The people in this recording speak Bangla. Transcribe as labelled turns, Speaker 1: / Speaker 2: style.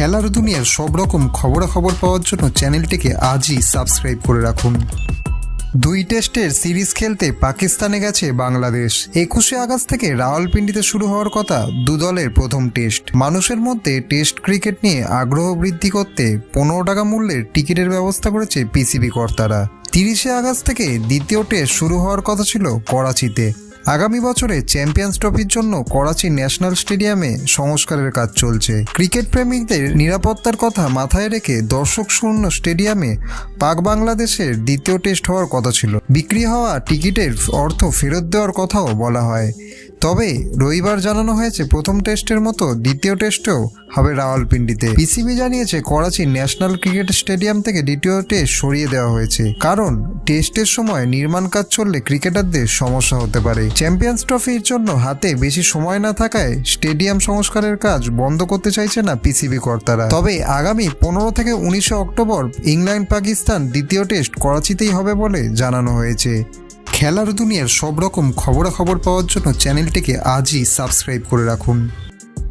Speaker 1: খেলার দুনিয়ার সব রকম খবরাখবর পাওয়ার জন্য চ্যানেলটিকে আজই সাবস্ক্রাইব করে রাখুন। দুই টেস্টের সিরিজ খেলতে পাকিস্তানে গেছে বাংলাদেশ। একুশে আগস্ট থেকে রাওয়ালপিন্ডিতে শুরু হওয়ার কথা দু দলের প্রথম টেস্ট। মানুষের মধ্যে টেস্ট ক্রিকেট নিয়ে আগ্রহ বৃদ্ধি করতে পনেরো টাকা মূল্যের টিকিটের ব্যবস্থা করেছে পিসিবি কর্তারা। তিরিশে আগস্ট থেকে দ্বিতীয় টেস্ট শুরু হওয়ার কথা ছিল করাচিতে। আগামী বছরে চ্যাম্পিয়ন্স ট্রফির জন্য করাচি ন্যাশনাল স্টেডিয়ামে সংস্কারের কাজ চলছে। ক্রিকেট প্রেমিকদের নিরাপত্তার কথা মাথায় রেখে দর্শক শূন্য স্টেডিয়ামে পাক বাংলাদেশের দ্বিতীয় টেস্ট হওয়ার কথা ছিল। বিক্রি হওয়া টিকিটের অর্থ ফেরত দেওয়ার কথাও বলা হয়। তবে রবিবার জানানো হয়েছে, প্রথম টেস্টের মতো দ্বিতীয় টেস্টেও হবে রাওয়ালপিন্ডিতে। পিসিবি জানিয়েছে, করাচি ন্যাশনাল ক্রিকেট স্টেডিয়াম থেকে দ্বিতীয় টেস্ট সরিয়ে দেওয়া হয়েছে। কারণ, টেস্টের সময় নির্মাণ কাজ চললে ক্রিকেটারদের সমস্যা হতে পারে। চ্যাম্পিয়ন্স ট্রফির জন্য হাতে বেশি সময় না থাকায় স্টেডিয়াম সংস্কারের কাজ বন্ধ করতে চাইছে না পিসিবি কর্তারা। তবে আগামী পনেরো থেকে উনিশে অক্টোবর ইংল্যান্ড পাকিস্তান দ্বিতীয় টেস্ট করাচিতেই হবে বলে জানানো হয়েছে। খেলার দুনিয়ার সব রকম খবরাখবর পাওয়ার জন্য চ্যানেলটিকে আজই সাবস্ক্রাইব করে রাখুন।